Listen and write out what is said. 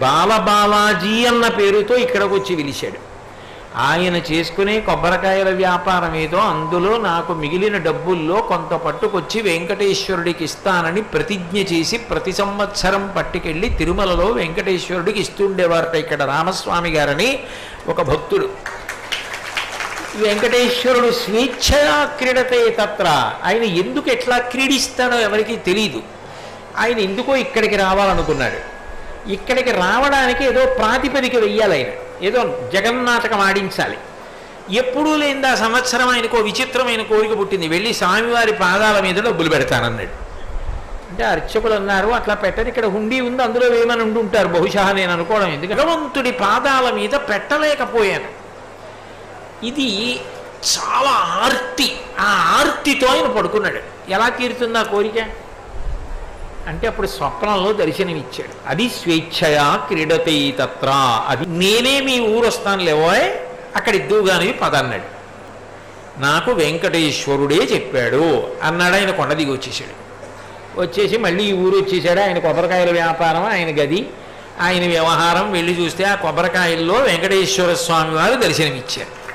బాలబాలాజీ అన్న పేరుతో ఇక్కడికి వచ్చి పిలిచాడు ఆయన చేసుకునే కొబ్బరికాయల వ్యాపారం ఏదో అందులో నాకు మిగిలిన డబ్బుల్లో కొంత పట్టుకొచ్చి వెంకటేశ్వరుడికి ఇస్తానని ప్రతిజ్ఞ చేసి ప్రతి సంవత్సరం పట్టుకెళ్ళి తిరుమలలో వెంకటేశ్వరుడికి ఇస్తుండేవారట ఇక్కడ రామస్వామి గారని ఒక భక్తుడు. వెంకటేశ్వరుడు స్వేచ్ఛగా క్రీడతే తత్ర. ఆయన ఎందుకు ఎట్లా క్రీడిస్తాడో ఎవరికీ తెలియదు ఆయన ఎందుకో ఇక్కడికి రావాలనుకున్నాడు. ఇక్కడికి రావడానికి ఏదో ప్రాతిపదిక వెయ్యాలి ఆయన. ఏదో జగన్నాటకం ఆడించాలి. ఎప్పుడూ లేని ఆ సంవత్సరం ఆయనకు విచిత్రమైన కోరిక పుట్టింది. వెళ్ళి స్వామివారి పాదాల మీద డబ్బులు పెడతానన్నాడు. అంటే అర్చకులు అన్నారు అట్లా పెట్టని ఇక్కడ హుండీ ఉంది అందులో వేయమని ఉండి ఉంటారు బహుశా నేను అనుకోవడం ఎందుకంటే భగవంతుడి పాదాల మీద పెట్టలేకపోయాను. ఇది చాలా ఆర్తి ఆ ఆర్తితో ఆయన పడుకున్నాడు. ఎలా తీరుతుంది ఆ కోరిక? అంటే అప్పుడు స్వప్నంలో దర్శనమిచ్చాడు. అది స్వేచ్ఛయా క్రీడతే తత్ర. అది నేనే మీ ఊరు వస్తాను లేవోయ్ అక్కడ ఇద్దువుగానే పదన్నాడు. నాకు వెంకటేశ్వరుడే చెప్పాడు అన్నాడు ఆయన కొండ దిగి వచ్చేసాడు. వచ్చేసి మళ్ళీ ఈ ఊరు వచ్చేసాడు. ఆయన కొబ్బరికాయల వ్యాపారం ఆయన గది ఆయన వ్యవహారం వెళ్ళి చూస్తే ఆ కొబ్బరికాయల్లో వెంకటేశ్వర స్వామి వారు దర్శనమిచ్చారు.